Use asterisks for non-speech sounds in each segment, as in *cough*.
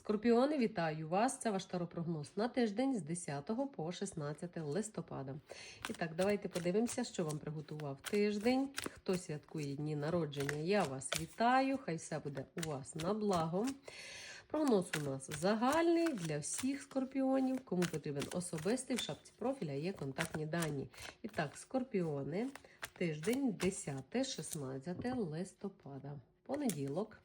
Скорпіони, вітаю вас! Це ваш таропрогноз на тиждень з 10 по 16 листопада. І так, давайте подивимося, що вам приготував тиждень. Хто святкує дні народження, я вас вітаю. Хай все буде у вас на благо. Прогноз у нас загальний для всіх скорпіонів. Кому потрібен особистий, в шапці профіля є контактні дані. І так, скорпіони, тиждень 10-16 листопада. Понеділок.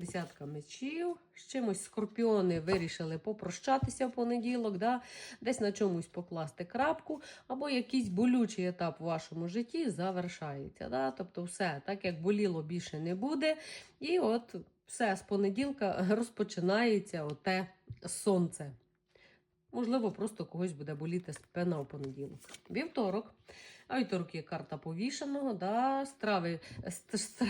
Десятка мечів. З чимось скорпіони вирішили попрощатися в понеділок, да? десь на чомусь покласти крапку, або якийсь болючий етап в вашому житті завершається. Да? Тобто, все, так як боліло, більше не буде. І от все з понеділка розпочинається оте сонце. Можливо, просто когось буде боліти спина в понеділок. Вівторок. А вівторок є карта повішеного. Да? Страви, ст-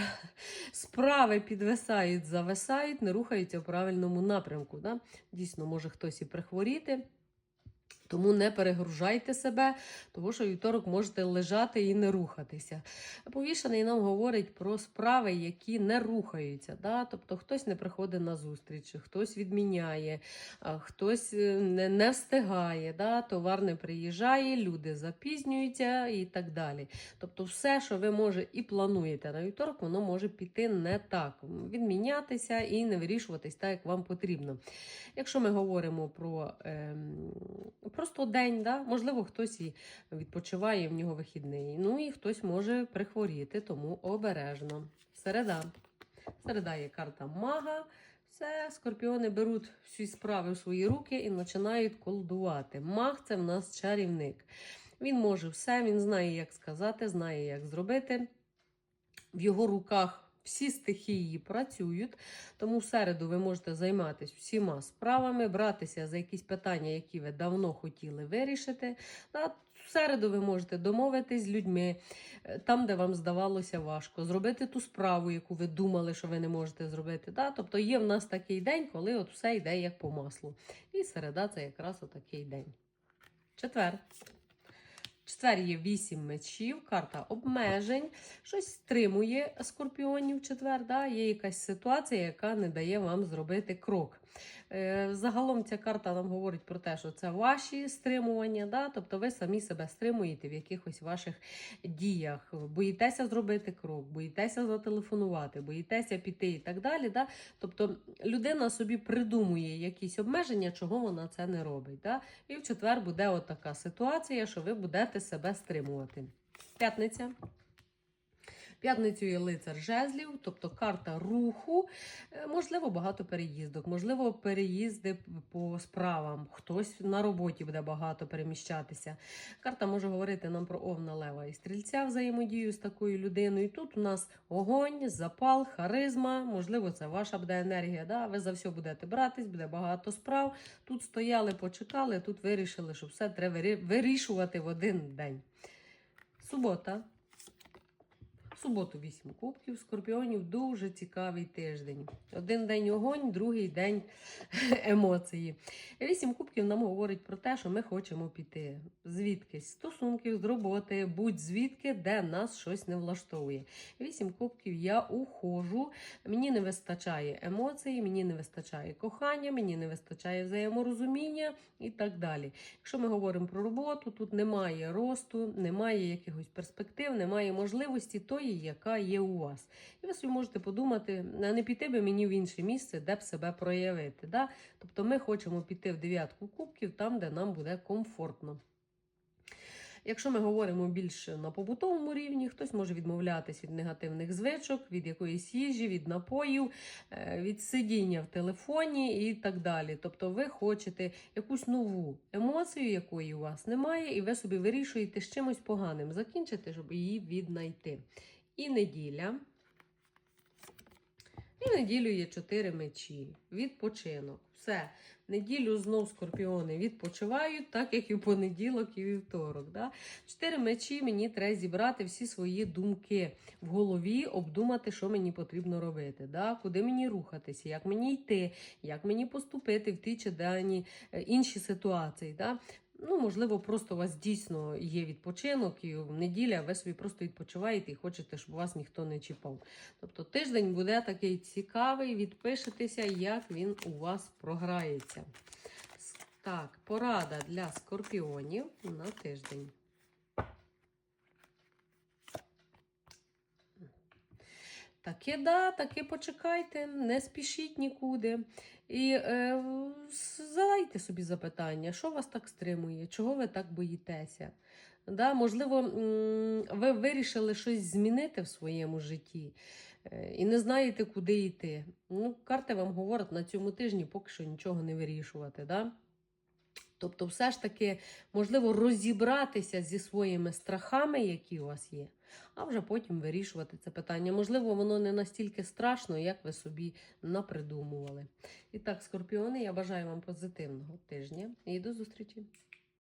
справи підвисають, зависають, не рухаються в правильному напрямку. Да? Дійсно, може хтось і прихворіти. Тому не перегружайте себе, тому що вівторок можете лежати і не рухатися. Повішений нам говорить про справи, які не рухаються. Да? Тобто хтось не приходить на зустріч, хтось відміняє, хтось е, не, не встигає, да? товар не приїжджає, люди запізнюються і так далі. Тобто, все, що ви може і плануєте на вівторок, воно може піти не так, відмінятися і не вирішуватись так, як вам потрібно. Якщо ми говоримо про ем, просто день, да? можливо, хтось і відпочиває в нього вихідний. Ну і хтось може прихворіти, тому обережно. Середа. Середа є карта мага. Все, скорпіони беруть всі справи в свої руки і починають колдувати. Маг це в нас чарівник. Він може все, він знає, як сказати, знає, як зробити. В його руках всі стихії працюють, тому в середу ви можете займатися всіма справами, братися за якісь питання, які ви давно хотіли вирішити. Та В середу ви можете домовитись з людьми е, там, де вам здавалося важко, зробити ту справу, яку ви думали, що ви не можете зробити. Да? Тобто є в нас такий день, коли от все йде як по маслу. І середа це якраз отакий день. Четвер. Четвер є 8 мечів, карта обмежень, щось стримує скорпіонів четвер. Да? Є якась ситуація, яка не дає вам зробити крок. Е, загалом ця карта нам говорить про те, що це ваші стримування, да? тобто ви самі себе стримуєте в якихось ваших діях. Боїтеся зробити крок, боїтеся зателефонувати, боїтеся піти і так далі. Да? Тобто людина собі придумує якісь обмеження, чого вона це не робить. Да? І в четвер буде от така ситуація, що ви будете себе стримувати. П'ятниця. П'ятницю є лицар жезлів, тобто карта руху, Е, можливо, багато переїздок, можливо, переїзди по справам, хтось на роботі буде багато переміщатися. Карта може говорити нам про овна лева і стрільця взаємодію з такою людиною. Тут у нас огонь, запал, харизма, можливо, це ваша буде енергія. Да? Ви за все будете братись, буде багато справ. Тут стояли, почекали, тут вирішили, що все треба вирішувати в один день. Субота. Суботу 8 кубків, скорпіонів дуже цікавий тиждень. Один день огонь, другий день *laughs* емоції. Вісім кубків нам говорить про те, що ми хочемо піти. Звідкись стосунків, з роботи, будь-звідки, де нас щось не влаштовує. Вісім кубків я ухожу, мені не вистачає емоцій, мені не вистачає кохання, мені не вистачає взаєморозуміння і так далі. Якщо ми говоримо про роботу, тут немає росту, немає якихось перспектив, немає можливості тої, яка є у вас. І ви собі можете подумати, а не піти би мені в інше місце, де б себе проявити. Да? Тобто ми хочемо піти в дев'ятку кубків, там, де нам буде комфортно. Якщо ми говоримо більше на побутовому рівні, хтось може відмовлятись від негативних звичок, від якоїсь їжі, від напоїв, е, від сидіння в телефоні і так далі. Тобто ви хочете якусь нову емоцію, якої у вас немає, і ви собі вирішуєте з чимось поганим закінчити, щоб її віднайти. І неділя. І неділю є чотири мечі. Відпочинок. Все. Неділю знов скорпіони відпочивають, так як і в понеділок, і вівторок. Да? Чотири мечі мені треба зібрати всі свої думки в голові, обдумати, що мені потрібно робити, да? куди мені рухатися, як мені йти, як мені поступити в ті чи дані е, інші ситуації. Да? Ну, можливо, просто у вас дійсно є відпочинок, і в неділя ви собі просто відпочиваєте і хочете, щоб вас ніхто не чіпав. Тобто тиждень буде такий цікавий, відпишетеся, як він у вас програється. Так, порада для скорпіонів на тиждень. Таки да, таки почекайте, не спішіть нікуди. І е, задайте собі запитання, що вас так стримує, чого ви так боїтеся. Да, можливо, ви вирішили щось змінити в своєму житті е, і не знаєте, куди йти. Ну, карти вам говорять на цьому тижні поки що нічого не вирішувати. Да? Тобто, все ж таки, можливо, розібратися зі своїми страхами, які у вас є, а вже потім вирішувати це питання. Можливо, воно не настільки страшно, як ви собі напридумували. І так, скорпіони, я бажаю вам позитивного тижня і до зустрічі!